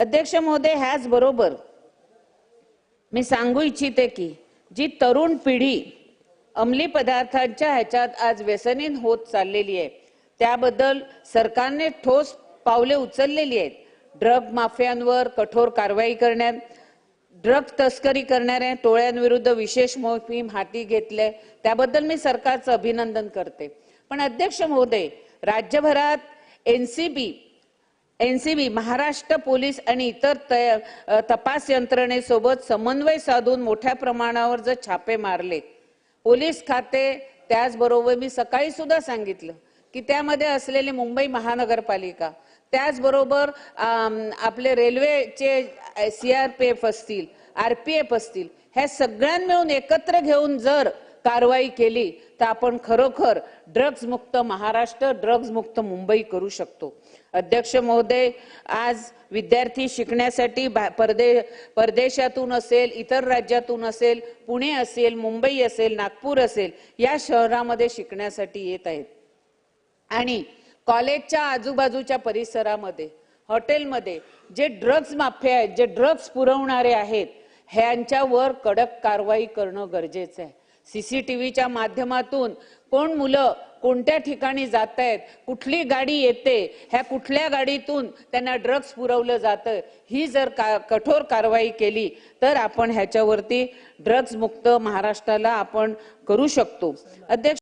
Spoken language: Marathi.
अध्यक्ष महोदय ह्याच बरोबर मी सांगू इच्छिते की जी तरुण पिढी अंमली पदार्थांच्या ह्याच्यात आज व्यसनीन होत चाललेली आहे त्याबद्दल सरकारने ठोस पावले उचललेली आहेत. ड्रग माफियांवर कठोर कारवाई करण्यात ड्रग तस्करी करणाऱ्या टोळ्यांविरुद्ध विशेष मोहीम हाती घेतले त्याबद्दल मी सरकारचं अभिनंदन करते. पण अध्यक्ष महोदय राज्यभरात N C B NCB Maharashtra police आणि इतर तपास यंत्रणेसोबत समन्वय साधून मोठ्या प्रमाणावर जर छापे मारले पोलीस खाते त्याचबरोबर मी सकाळी सुद्धा सांगितलं की त्यामध्ये असलेली मुंबई महानगरपालिका त्याचबरोबर आपले रेल्वेचे सी आर पी एफ असतील आर पी एफ असतील ह्या सगळ्यां मिळून एकत्र घेऊन जर कारवाई केली तर आपण खरोखर ड्रग्ज मुक्त महाराष्ट्र ड्रग्ज मुक्त मुंबई करू शकतो. अध्यक्ष महोदय आज विद्यार्थी शिकण्यासाठी परदे परदेशातून असेल इतर राज्यातून असेल पुणे असेल मुंबई असेल नागपूर असेल या शहरामध्ये शिकण्यासाठी येत आहेत. आणि कॉलेजच्या आजूबाजूच्या परिसरामध्ये हॉटेलमध्ये जे ड्रग्ज माफिया आहेत जे ड्रग्ज पुरवणारे आहेत ह्यांच्यावर कडक कारवाई करणं गरजेचं आहे. सीसीटीव्हीच्या माध्यमातून कोण मुलं कोणत्या ठिकाणी जात आहेत कुठली गाडी येते ह्या कुठल्या गाडीतून त्यांना ड्रग्ज पुरवलं जातं ही जर का कठोर कारवाई केली तर आपण ह्याच्यावरती ड्रग्ज मुक्त महाराष्ट्राला आपण करू शकतो. अध्यक्ष